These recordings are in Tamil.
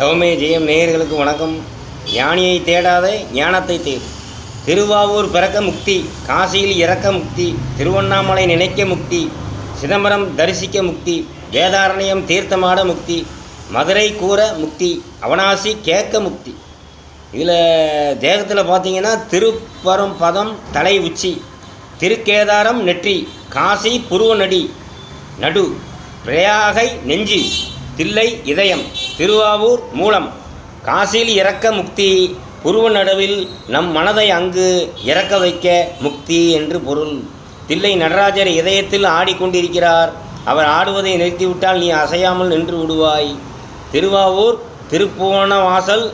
தவமே ஜெயம் நேயர்களுக்கு வணக்கம். ஞானியை தேடாத ஞானத்தை தேடு திருவாவூர் பிறக்க முக்தி காசியில் இறக்க முக்தி திருவண்ணாமலை நினைக்க முக்தி சிதம்பரம் தரிசிக்க முக்தி வேதாரண்யம் தீர்த்தமாட முக்தி மதுரை கூற முக்தி அவனாசி கேட்க முக்தி. இதில் தேகத்தில் பார்த்தீங்கன்னா திருப்பரம் பதம் தலை உச்சி திருக்கேதாரம் நெற்றி காசி புருவ நடி நடு பிரயாகை நெஞ்சு தில்லை இதயம். திருவாவூர் மூலம் காசியில் இறக்க முக்தி புருவ நடுவில் நம் மனதை அங்கு இறக்க வைக்க முக்தி என்று பொருள். தில்லை நடராஜர் இதயத்தில் ஆடிக்கொண்டிருக்கிறார். அவர் ஆடுவதை நிறுத்திவிட்டால் நீ அசையாமல் நின்று விடுவாய். திருவாவூர் திருப்புவனவாசல்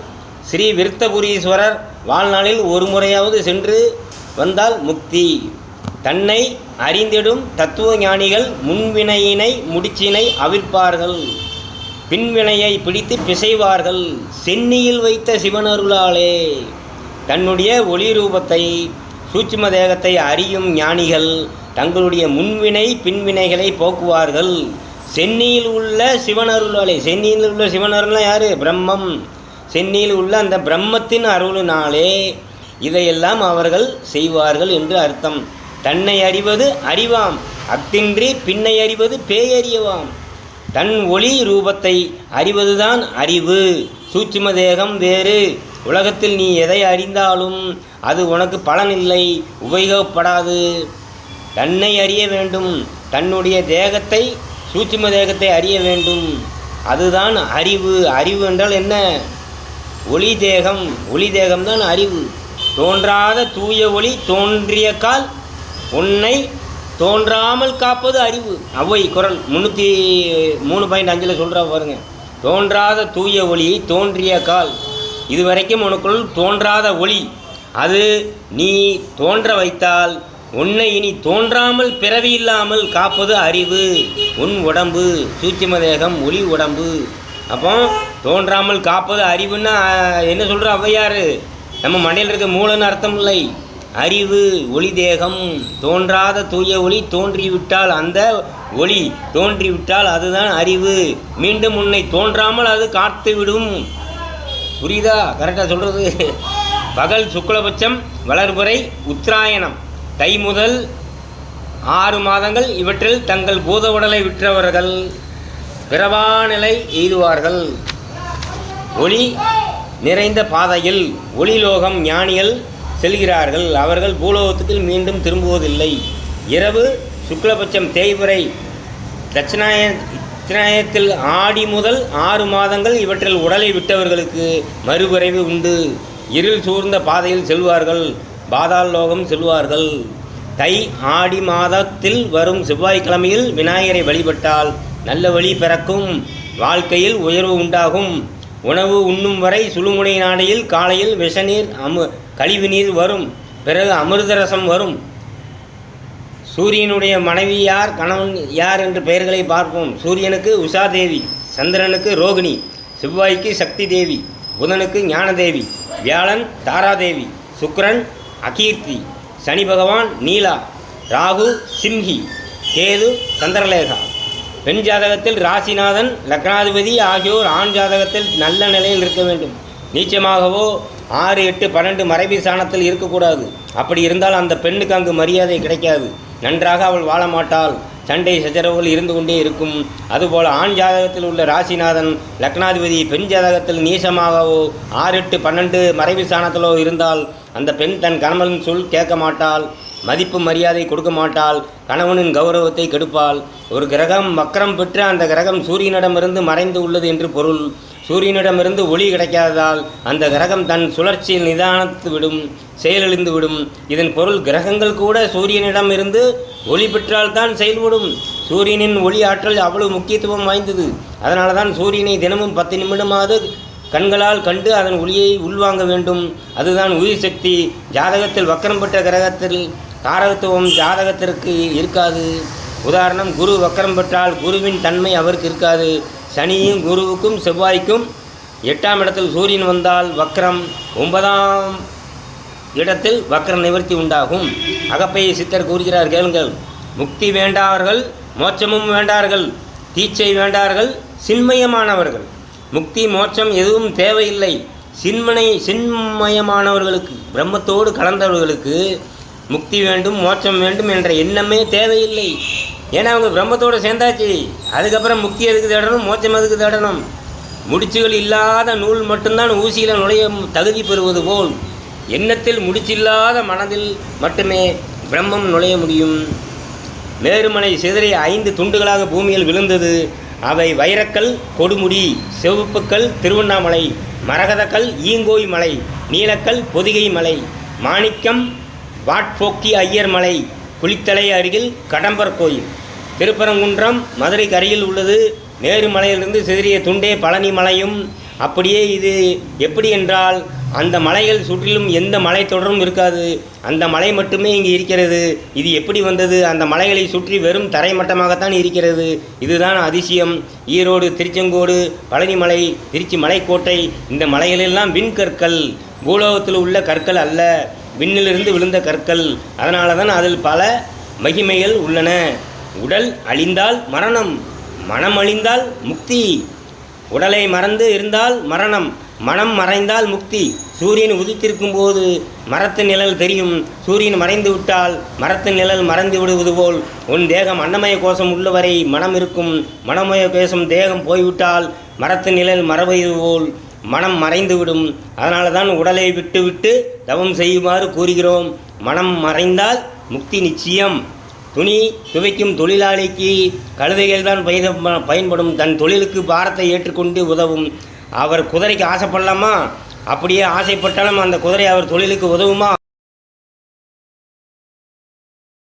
ஸ்ரீ விருத்தபுரீஸ்வரர் வாழ்நாளில் ஒரு முறையாவது சென்று வந்தால் முக்தி. தன்னை அறிந்திடும் தத்துவ ஞானிகள் முன்வினையினை முடிச்சினை அவிழ்ப்பார்கள் பின்வினையை பிடித்து பிசைவார்கள். சென்னியில் வைத்த சிவனருளாலே தன்னுடைய ஒளி ரூபத்தை சூட்சும தேகத்தை அறியும் ஞானிகள் தங்களுடைய முன்வினை பின்வினைகளை போக்குவார்கள். சென்னியில் உள்ள சிவனருளாலே சென்னியில் உள்ள சிவனருள்னா யார்? பிரம்மம். சென்னியில் உள்ள அந்த பிரம்மத்தின் அருளினாலே இதையெல்லாம் அவர்கள் செய்வார்கள் என்று அர்த்தம். தன்னை அறிவது அறிவாம். அத்தின்றி பின்னை அறிவது பேயறியவாம். தன் ஒளி ரூபத்தை அறிவதுதான் அறிவு. சூட்சும தேகம் வேறு. உலகத்தில் நீ எதை அறிந்தாலும் அது உனக்கு பலனில்லை உபயோகப்படாது. தன்னை அறிய வேண்டும். தன்னுடைய தேகத்தை சூட்சும தேகத்தை அறிய வேண்டும். அதுதான் அறிவு. அறிவு என்றால் என்ன? ஒளி தேகம். ஒளி தேகம்தான் அறிவு. தோன்றாத தூய ஒளி தோன்றிய கால் உன்னை தோன்றாமல் காப்பது அறிவு. அவ்வை குரல் முந்நூற்றி மூணு பாயிண்ட் அஞ்சில் சொல்கிறா பாருங்க. தோன்றாத தூய ஒளி தோன்றிய கால். இதுவரைக்கும் உனக்குள் தோன்றாத ஒளி. அது நீ தோன்ற வைத்தால் உன்னை இனி தோன்றாமல் பிறவி இல்லாமல் காப்பது அறிவு. உன் உடம்பு சூட்சிம தேகம் ஒளி உடம்பு. அப்போ தோன்றாமல் காப்பது அறிவுன்னா என்ன சொல்கிற ஔவையார்? நம்ம மண்டையில் இருக்க மூலன்னு அர்த்தம் இல்லை அறிவு ஒளி தேகம். தோன்றாத தூய ஒளி தோன்றிவிட்டால் அந்த ஒளி தோன்றிவிட்டால் அதுதான் அறிவு. மீண்டும் உன்னை தோன்றாமல் அது காத்து விடும் புரியுதா? கரெக்டாக சொல்கிறது பகல் சுக்லபட்சம் வளர்புரை உத்தராயணம். தை முதல் ஆறு மாதங்கள் இவற்றில் தங்கள் பூத உடலை விற்றவர்கள் பிறவா நிலை எய்துவார்கள். ஒளி நிறைந்த பாதையில் ஒளிலோகம் ஞானிகள் செல்கிறார்கள். அவர்கள் பூலோகத்துக்கு மீண்டும் திரும்புவதில்லை. இரவு சுக்லபட்சம் தேய்பிறை தட்சிணாய தட்சிணாயத்தில் ஆடி முதல் ஆறு மாதங்கள் இவற்றில் உடலை விட்டவர்களுக்கு மறுபிறவி உண்டு. இருள் சூழ்ந்த பாதையில் செல்வார்கள். பாதாள லோகம் செல்வார்கள். தை ஆடி மாதத்தில் வரும் செவ்வாய்க்கிழமையில் விநாயகரை வழிபட்டால் நல்ல வழி பிறக்கும். வாழ்க்கையில் உயர்வு உண்டாகும். உணவு உண்ணும் வரை சுழுமுனை நாடையில் காலையில் விஷநீர் அமு கழிவு நீர் வரும். பிறகு அமிர்தரசம் வரும். சூரியனுடைய மனைவி யார் கணவன் யார் என்று பெயர்களை பார்ப்போம். சூரியனுக்கு உஷா தேவி சந்திரனுக்கு ரோகிணி செவ்வாய்க்கு சக்தி தேவி புதனுக்கு ஞானதேவி வியாழன் தாராதேவி சுக்ரன் அகீர்த்தி சனி பகவான் நீலா ராகு சிம்ஹி கேது சந்திரலேகா. பெண் ஜாதகத்தில் ராசிநாதன் லக்னாதிபதி ஆகியோர் ஆண் ஜாதகத்தில் நல்ல நிலையில் இருக்க வேண்டும். நீச்சமாகவோ ஆறு எட்டு பன்னெண்டு மறைவி சாணத்தில் இருக்கக்கூடாது. அப்படி இருந்தால் அந்த பெண்ணுக்கு அங்கு மரியாதை கிடைக்காது. நன்றாக அவள் வாழ மாட்டாள் சண்டை சச்சரவுகள் இருந்து கொண்டே இருக்கும். அதுபோல் ஆண் ஜாதகத்தில் உள்ள ராசிநாதன் லக்னாதிபதி பெண் ஜாதகத்தில் நீசமாகவோ ஆறு எட்டு பன்னெண்டு மறைவு சாணத்திலோ இருந்தால் அந்த பெண் தன் கணவன் சொல் கேட்க மாட்டாள். மதிப்பு மரியாதை கொடுக்க மாட்டாள். கணவனின் கௌரவத்தை கெடுப்பாள். ஒரு கிரகம் வக்கரம் பெற்று அந்த கிரகம் சூரியனிடமிருந்து மறைந்து உள்ளது என்று பொருள். சூரியனிடமிருந்து ஒளி கிடைக்காததால் அந்த கிரகம் தன் சுழற்சியில் நிதானத்து விடும் செயலிழந்து விடும். இதன் பொருள் கிரகங்கள் கூட சூரியனிடம் இருந்து ஒளி பெற்றால்தான் செயல்படும். சூரியனின் ஒளி ஆற்றல் அவ்வளவு முக்கியத்துவம் வாய்ந்தது. அதனால தான் சூரியனை தினமும் பத்து நிமிடமாவது கண்களால் கண்டு அதன் ஒளியை உள்வாங்க வேண்டும். அதுதான் உயிர் சக்தி. ஜாதகத்தில் வக்கரம் பெற்ற கிரகத்தில் காரகத்துவம் ஜாதகத்திற்கு இருக்காது. உதாரணம் குரு வக்கரம் பெற்றால் குருவின் தன்மை அவருக்கு இருக்காது. சனியும் குருவுக்கும் செவ்வாய்க்கும் எட்டாம் இடத்தில் சூரியன் வந்தால் வக்ரம் ஒன்பதாம் இடத்தில் வக்கர நிவர்த்தி உண்டாகும். அகப்பையை சித்தர் கூறுகிறார் கேளுங்கள். முக்தி வேண்டார்கள் மோட்சமும் வேண்டார்கள் தீச்சை வேண்டார்கள் சின்மயமானவர்கள். முக்தி மோட்சம் எதுவும் தேவையில்லை. சின்மனை சின்மயமானவர்களுக்கு பிரம்மத்தோடு கலந்தவர்களுக்கு முக்தி வேண்டும் மோட்சம் வேண்டும் என்ற எண்ணமே தேவையில்லை. ஏன்னா அவங்க பிரம்மத்தோடு சேர்ந்தாச்சு. அதுக்கப்புறம் முக்தி எதுக்கு தேடணும் மோட்சம் எதுக்கு தேடணும்? முடிச்சுகள் இல்லாத நூல் மட்டும்தான் ஊசியில் நுழைய தகுதி பெறுவது போல். எண்ணத்தில் முடிச்சில்லாத மனதில் மட்டுமே பிரம்மம் நுழைய முடியும். மேருமலை சிதறிய ஐந்து துண்டுகளாக பூமியில் விழுந்தது. அவை வைரக்கல் கொடுமுடி சிவப்புக்கல் திருவண்ணாமலை மரகதக்கல் ஈங்கோய் மலை நீலக்கல் பொதிகை மலை மாணிக்கம் வாட்போக்கி ஐயர் மலை குளித்தலை அருகில் கடம்பர் கோயில். திருப்பரங்குன்றம் மதுரை கரையில் உள்ளது. நேரு மலையிலிருந்து சிதறிய துண்டே பழனி மலையும். அப்படியே இது எப்படி என்றால் அந்த மலைகள் சுற்றிலும் எந்த மலை தொடரும் இருக்காது. அந்த மலை மட்டுமே இங்கு இருக்கிறது. இது எப்படி வந்தது? அந்த மலைகளை சுற்றி வெறும் தரைமட்டமாகத்தான் இருக்கிறது. இதுதான் அதிசயம். ஈரோடு திருச்செங்கோடு பழனிமலை திருச்சி மலைக்கோட்டை இந்த மலைகளெல்லாம் விண்கற்கள். பூலோகத்தில் உள்ள கற்கள் அல்ல. விண்ணிலிருந்து விழுந்த கற்கள். அதனால தான் அதில் பல மகிமைகள் உள்ளன. உடல் அழிந்தால் மரணம் மனம் அழிந்தால் முக்தி. உடலை மறந்து இருந்தால் மரணம் மனம் மறைந்தால் முக்தி. சூரியன் உதித்திருக்கும் போது மரத்து நிழல் தெரியும். சூரியன் மறைந்து விட்டால் மரத்து நிழல் மறைந்து விடுவது போல். உன் தேகம் அன்னமய கோஷம் உள்ளவரை மனம் இருக்கும். மனமய கோஷம் தேகம் போய்விட்டால் மரத்து நிழல் மறவது போல். மனம் மறைந்துவிடும். அதனால தான் உடலை விட்டுவிட்டு தவம் செய்யுமாறு கூறுகிறோம். மனம் மறைந்தால் முக்தி நிச்சயம். துணி துவைக்கும் தொழிலாளிக்கு கழுதைகள் தான் பயத- பயன்படும். தன் தொழிலுக்கு பாரத்தை ஏற்றுக்கொண்டு உதவும். அவர் குதிரைக்கு ஆசைப்படலாமா? அப்படியே ஆசைப்பட்டாலும் அந்த குதிரை அவர் தொழிலுக்கு உதவுமா?